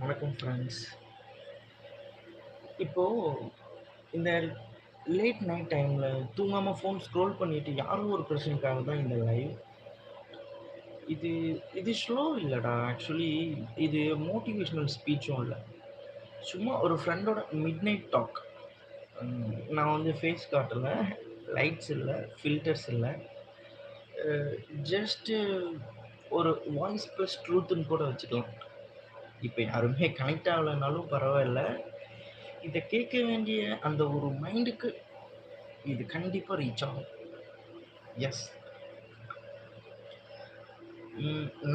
வணக்கம் ஃப்ரெண்ட்ஸ் இப்போது இந்த லேட் நைட் டைமில் தூங்காமல் ஃபோன் ஸ்க்ரோல் பண்ணிவிட்டு யாரோ ஒரு பிரச்சனைக்காக தான் இந்த லைவ் இது இது ஸ்லோ இல்லைடா ஆக்சுவலி இது மோட்டிவேஷ்னல் ஸ்பீச்சும் இல்லை. சும்மா ஒரு ஃப்ரெண்டோட மிட் நைட் டாக் நான் வந்து ஃபேஸ் காட்டலை லைட்ஸ் இல்லை ஃபில்டர்ஸ் இல்லை. ஜஸ்ட்டு ஒரு வாய்ஸ் ப்ளஸ் ட்ரூத்துன்னு கூட வச்சுக்கலாம். இப்போ யாருமே கனெக்ட் ஆகலைனாலும் பரவாயில்ல. இதை கேட்க வேண்டிய அந்த ஒரு மைண்டுக்கு இது கண்டிப்பாக ரீச் ஆகும். எஸ்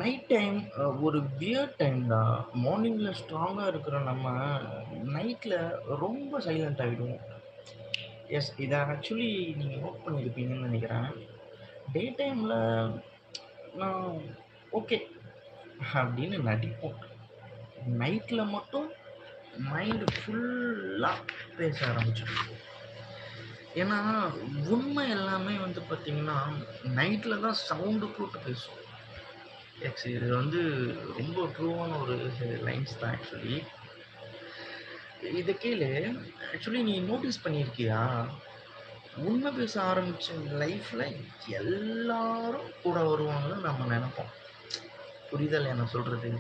நைட் டைம் ஒரு வியர் டைம் தான் மார்னிங்கில் ஸ்ட்ராங்காக இருக்கிற நம்ம நைட்டில் ரொம்ப சைலண்ட் ஆகிடுவோம் எஸ் இதை ஆக்சுவலி நீங்கள் நோட் பண்ணியிருப்பீங்கன்னு நினைக்கிறேன். டே டைமில் நான் ஓகே அப்படின்னு நடிப்போம். நைட்டில் மட்டும் மைண்டு ஃபுல்லாக பேச ஆரம்பிச்சிடும். ஏன்னா உண்மை எல்லாமே வந்து பார்த்திங்கன்னா நைட்டில் தான் சவுண்டு போட்டு பேசும். ஆக்சுவலி இது வந்து ரொம்ப ட்ரூவான ஒரு லைன்ஸ் தான் ஆக்சுவலி இதை கேளு. ஆக்சுவலி நீ நோட்டீஸ் பண்ணியிருக்கியா? உண்மை பேச ஆரம்பித்த லைஃப்பில் எல்லாரும் கூட வருவாங்கன்னு நம்ம நினைப்போம். புரிதல் என்ன சொல்கிறது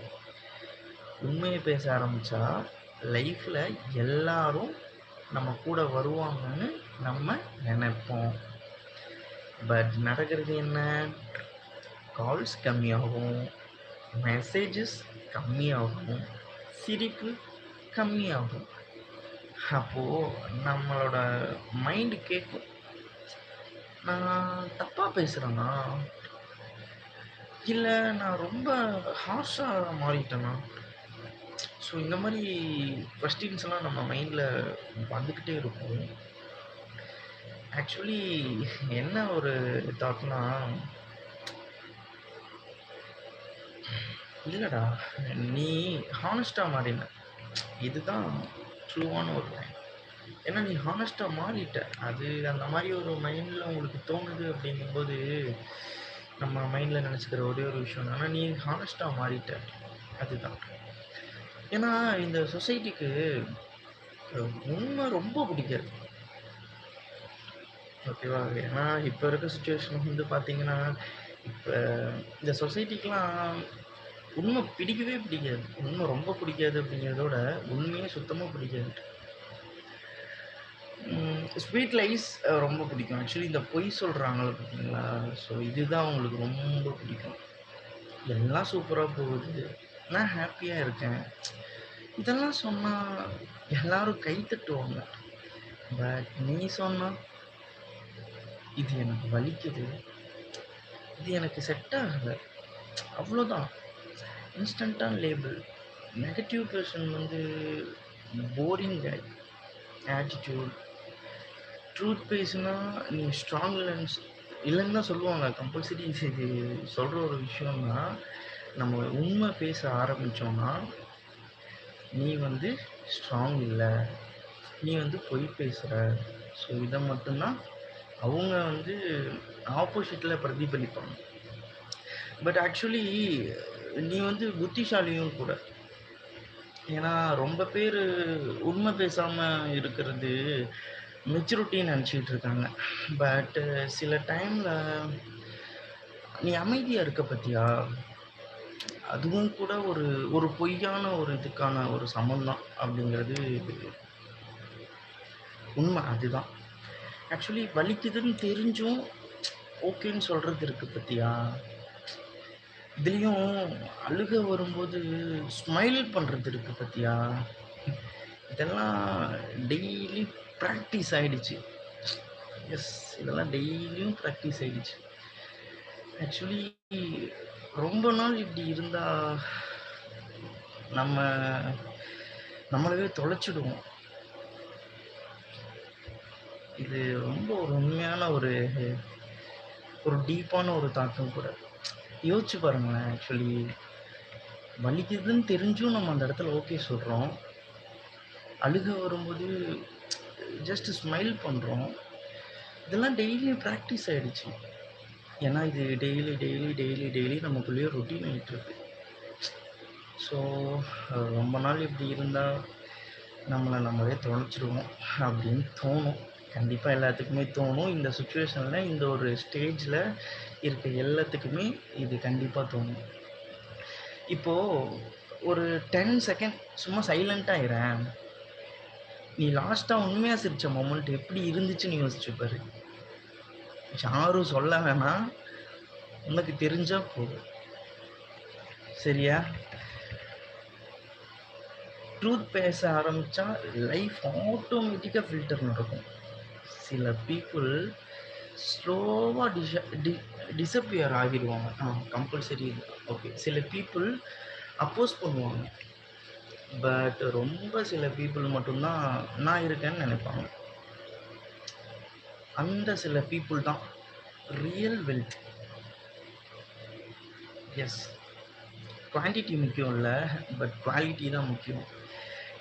உண்மையை பேச ஆரம்பித்தா லைஃப்பில் எல்லாரும் நம்ம கூட வருவாங்கன்னு நம்ம நினைப்போம். பட் நடக்கிறது என்ன? கால்ஸ் கம்மியாகும் மெசேஜஸ் கம்மியாகும் சிரிப்பு கம்மியாகும். அப்போது நம்மளோட மைண்டு கேட்கும் நான் தப்பாக பேசுகிறேன்னா இல்லை நான் ரொம்ப ஹார்ஷாக மாறிட்டேண்ணா ஸோ இந்த மாதிரி கொஸ்டின்ஸ்லாம் நம்ம மைண்டில் வந்துக்கிட்டே இருக்கும். ஆக்சுவலி என்ன ஒரு தாட்னா இல்லைடா நீ ஹானஸ்டாக மாறின. இதுதான் ட்ரூவான ஒரு லைன் ஏன்னா நீ ஹானஸ்ட்டாக மாறிட்ட. அது அந்த மாதிரி ஒரு மைண்டில் உங்களுக்கு தோணுது அப்படிங்கும்போது நம்ம மைண்டில் நினச்சிக்கிற ஒரே ஒரு விஷயம் ஆனால் நீ ஹானஸ்ட்டாக மாறிட்ட. அதுதான். ஏன்னா இந்த சொசைட்டிக்கு உண்மை ரொம்ப பிடிக்காது. ஓகேவா? ஏன்னா இப்போ இருக்க சுச்சுவேஷன் வந்து பார்த்தீங்கன்னா இப்போ இந்த சொசைட்டிக்கெலாம் உண்மை பிடிக்கவே பிடிக்காது. உண்மை ரொம்ப பிடிக்காது அப்படிங்கிறதோட உண்மையே சுத்தமாக பிடிக்காது. ஸ்வீட் லைஸ் ரொம்ப பிடிக்கும். ஆக்சுவலி இந்த பொய் சொல்கிறாங்களே பார்த்தீங்களா ஸோ இதுதான் அவங்களுக்கு ரொம்ப பிடிக்கும். எல்லாம் சூப்பராக போகுது. நான் ஹாப்பியாக இருக்கேன். இதெல்லாம் சொன்னால் எல்லாரும் கை தட்டுவாங்க. பட் நீ சொன்னால் இது எனக்கு வலிக்குது. இது எனக்கு செட் ஆகலை. அவ்வளோதான் இன்ஸ்டண்ட்டான லேபிள் நெகட்டிவ் பர்சன் வந்து போரிங் கை ஆட்டிடியூட் ட்ரூத் பேசுனா நீ ஸ்ட்ராங் இல்லைன்னு இல்லைன்னு தான் சொல்லுவாங்க. கம்பல்சரி இது சொல்கிற ஒரு விஷயம்னா நம்ம உண்மை பேச ஆரம்பித்தோன்னா நீ வந்து ஸ்ட்ராங் இல்லை. நீ வந்து பொய் பேசுகிற ஸோ இதை மட்டும்தான் அவங்க வந்து ஆப்போசிட்டில் பிரதிபலிப்பாங்க. பட் ஆக்சுவலி நீ வந்து புத்திசாலியும் கூட. ஏன்னா ரொம்ப பேர் உண்மை பேசாமல் இருக்கிறது மெச்சூரிட்டின்னு நினச்சிக்கிட்டு இருக்காங்க. பட்டு சில டைமில் நீ அமைதியாக இருக்க பற்றியா அதுவும் கூட ஒரு ஒரு பொய்யான ஒரு இதுக்கான ஒரு சமந்தான் அப்படிங்கிறது உண்மை அதுதான். ஆக்சுவலி வலிக்குதுன்னு தெரிஞ்சும் ஓகேன்னு சொல்கிறது இருக்குது பற்றியா இதுலேயும் அழுக வரும்போது ஸ்மைல் பண்ணுறது இருக்குது பற்றியா இதெல்லாம் டெய்லி ப்ராக்டிஸ் ஆகிடுச்சு எஸ் இதெல்லாம் டெய்லியும் ப்ராக்டிஸ் ஆகிடுச்சு ஆக்சுவலி ரொம்ப நாள் இப்படி இருந்தால் நம்ம நம்மளவே தொலைச்சிடுவோம். இது ரொம்ப ஒரு உண்மையான ஒரு ஒரு டீப்பான ஒரு தாக்கம் கூட. யோசிச்சு பாருங்களேன் ஆக்சுவலி வலிக்குதுன்னு தெரிஞ்சும் நம்ம அந்த இடத்துல ஓகே சொல்கிறோம் அழுக வரும்போது ஜஸ்ட் ஸ்மைல் பண்ணுறோம் இதெல்லாம் டெய்லியும் ப்ராக்டிஸ் ஆகிடுச்சு ஏன்னா இது டெய்லி டெய்லி டெய்லி டெய்லி நமக்குள்ளேயே ரொட்டீன் ஆகிட்டுருக்கு ஸோ ரொம்ப நாள் இப்படி இருந்தால் நம்மளை நம்மளே தொலைச்சிருவோம் அப்படின்னு தோணும். கண்டிப்பாக எல்லாத்துக்குமே தோணும். இந்த சுச்சுவேஷனில் இந்த ஒரு ஸ்டேஜில் இருக்க எல்லாத்துக்குமே இது கண்டிப்பாக தோணும். இப்போது ஒரு டென் செகண்ட் சும்மா சைலண்ட்டாக நீ லாஸ்ட்டாக உண்மையாக சிரித்த மொமெண்ட் எப்படி இருந்துச்சுன்னு யோசிச்சு பாரு. யாரும் சொல்ல வேணாம். உனக்கு தெரிஞ்சால் போதும் சரியா? ட்ரூத் பேச ஆரம்பித்தா லைஃப் ஆட்டோமேட்டிக்காக ஃபில்டர் நடக்கும். சில பீப்புள் ஸ்லோவாக டிஷ டி டிசப்பியர் ஆகிடுவாங்க. ஆ கம்பல்சரி ஓகே சில பீப்புள் அப்போஸ் பண்ணுவாங்க. பட் ரொம்ப சில பீப்புள் மட்டும்தான் நான் இருக்கேன்னு நினைப்பாங்க. அந்த சில பீப்புள் தான் ரியல் வெல்த் எஸ் குவான்டிட்டி முக்கியம் இல்லை பட் குவாலிட்டி தான் முக்கியம்.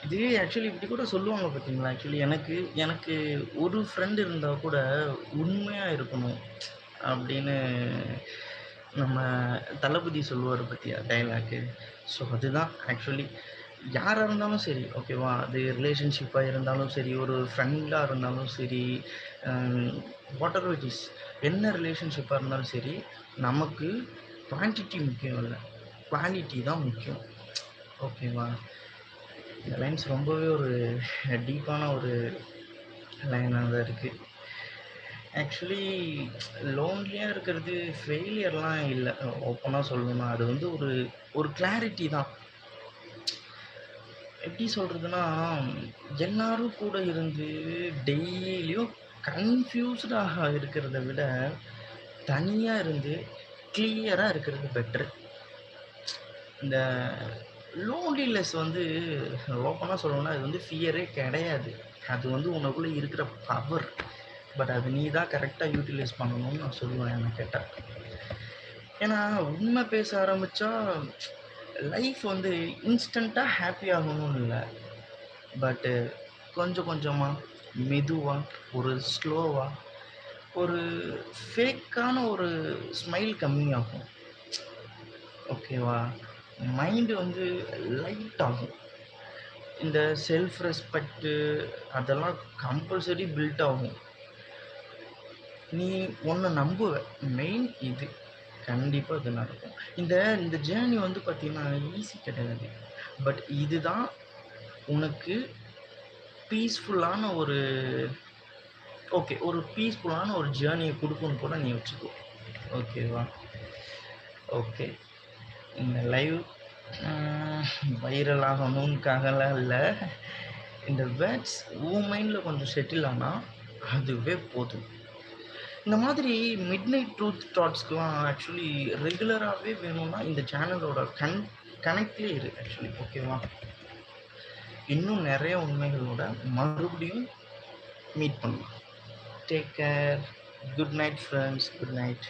இது ஆக்சுவலி இப்படி கூட சொல்லுவாங்க பார்த்தீங்களா ஆக்சுவலி எனக்கு எனக்கு ஒரு ஃப்ரெண்ட் இருந்தால் கூட உண்மையாக இருக்கணும் அப்படின்னு நம்ம தளபதி சொல்லுவார் பற்றியா டைலாக்கு ஸோ அதுதான் ஆக்சுவலி யாராக இருந்தாலும் சரி ஓகேவா அது ரிலேஷன்ஷிப்பாக இருந்தாலும் சரி ஒரு ஃப்ரெண்டாக இருந்தாலும் சரி வாட் எவர் இட் இஸ் என்ன ரிலேஷன்ஷிப்பாக இருந்தாலும் சரி நமக்கு குவான்டிட்டி முக்கியம் இல்லை. குவாலிட்டி தான் முக்கியம். ஓகேவா இந்த லைன்ஸ் ரொம்பவே ஒரு டீப்பான ஒரு லைனாக தான் இருக்குது ஆக்சுவலி லோன்லியாக இருக்கிறது ஃபெயிலியர்லாம் இல்லை. ஓப்பனாக சொல்லணும்னா அது வந்து ஒரு ஒரு கிளாரிட்டி தான். எப்படி சொல்கிறதுனா எல்லாரும் கூட இருந்து டெய்லியும் கன்ஃபியூஸ்டாக இருக்கிறத விட தனியாக இருந்து கிளியராக இருக்கிறது பெட்ரு இந்த லோன்லினஸ் வந்து ஓப்பனாக சொல்லணும்னா அது வந்து ஃபியரே கிடையாது. அது வந்து உனக்குள்ளே இருக்கிற பவர் பட் அது நீ தான் கரெக்டாக யூட்டிலைஸ் பண்ணணும்னு நான் சொல்லுவேன் என்ன கேட்டால் ஏன்னா உண்மை பேச ஆரம்பித்தா லைஃப் வந்து இன்ஸ்டண்ட்டாக ஹாப்பி ஆகணும்னு இல்லை. பட்டு கொஞ்சம் கொஞ்சமாக மெதுவாக ஒரு ஸ்லோவாக ஒரு ஃபேக்கான ஒரு ஸ்மைல் கம்மியாகும் ஓகேவா மைண்டு வந்து லைட் ஆகும். இந்த செல்ஃப் ரெஸ்பெக்ட்டு அதெல்லாம் கம்பல்சரி பில்ட் ஆகும். நீ ஒன்றை நம்புவ. மெயின் இது. கண்டிப்பாக இது நடக்கும். இந்த இந்த ஜேர்னி வந்து பார்த்திங்கன்னா ஈஸி கிடையாது. பட் இதுதான் உனக்கு பீஸ்ஃபுல்லான ஒரு ஓகே ஒரு பீஸ்ஃபுல்லான ஒரு ஜேர்னியை கொடுக்குன்னு கூட நீ வச்சுக்கோ. ஓகேவா ஓகே இந்த லைவ் வைரல் ஆகணும்னுக்காகலாம் இல்லை. இந்த வேர்ட்ஸ் உன் மைண்டில் கொஞ்சம் செட்டில் ஆனால் அதுவே போதும். இந்த மாதிரி மிட் நைட் ட்ரூத் தாட்ஸ்க்கெலாம் ஆக்சுவலி ரெகுலராகவே வேணும்னா இந்த சேனலோட கன் கனெக்ட்லேயே இரு ஆக்சுவலி ஓகேவா இன்னும் நிறைய உண்மைகளோட மறுபடியும் மீட் பண்ணலாம். Take care good night friends good night